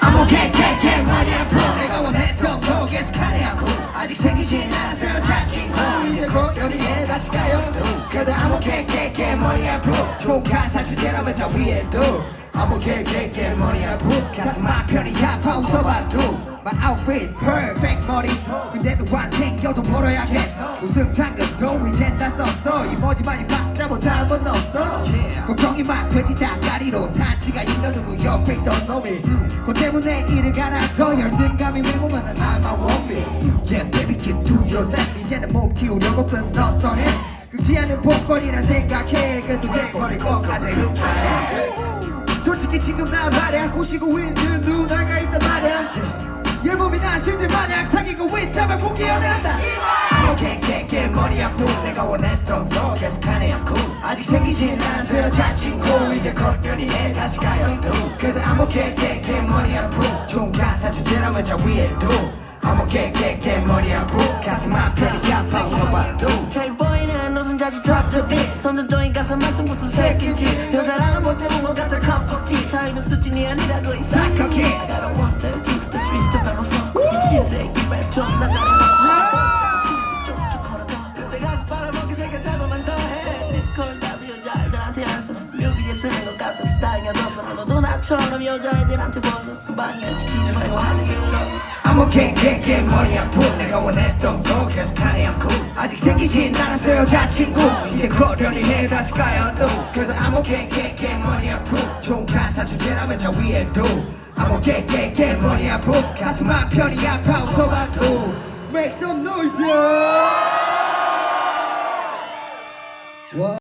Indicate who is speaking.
Speaker 1: 아무 개개개 머리 아파 내가 원했던 거 계속하네 않고. 아직 생기진 않았어요 자친구 이제 곧 연희에 다시 가요? 그래도 아무 개개개 머리 아파 좋은 가사 주제라면 저 위에도. 아무 개개개 머리 아파 가슴 한편이 아파 웃어봐도 outfit perfect 머리 근데도 안 생겨도 벌어야 해 웃음 상금도 이젠 다 썼어. 이모지 많이 받자 못한 번 없어. 걱정이 막 돼지 닭다리로 사치가 있는 누구 옆에 있던 놈이. 음, 그 때문에 일을 가라고 열등감이 밀고만 난 나만 원비 Yeah. Baby keep to yourself. 이제는 몸 키우려고 끊었어. 해. 긁지 않은 복권이라 생각해. 그래도 내 버릴 것까지 흡사해. 솔직히 지금 나 말야 꼬시고 있는 누나가 꼭 기억난다. 오케이 개개 머리 아프 내가 원했던 거 계속 하네 않고. 아직 생기진 않았어 여자친구 이제 겉면이 해 다시 가요 또. 그래도 아무 개개개 머리 아프 좋은 가사 주제라면 저 위에도 아무 개개개 머리 아프 가슴 한편이 아파 웃어봐도.
Speaker 2: 잘 보이는 옷은 자주 drop the beat. 손좀 조인 가서 말씀 무슨 새끼지. 여자랑은 못해본 것 같아 컵커티 차이는 수준이 아니라고 이
Speaker 1: 사커키.
Speaker 2: I got a one step, two step, three step, I'm a fuck 미친 새끼 랩좀나 잘해 뮤비에 쓰는 것 같은 스타일이 너서 너도 나처럼 여자애들한테 벗어 방에 지치지 말고 하는 게 올라
Speaker 1: 아무 개개개 머리 아프 내가 원했던 거 계속 하네 않고 아직 생기진 않았어 여자친구. 이제 거련히 해 다시 가요 또 그래도 아무 개개개 머리 아프 좋은 가사 주제라면 저 위에도 아무 개개개 머리 아프 가슴 한 편이 아파 웃어봐도 Make some noise yeah!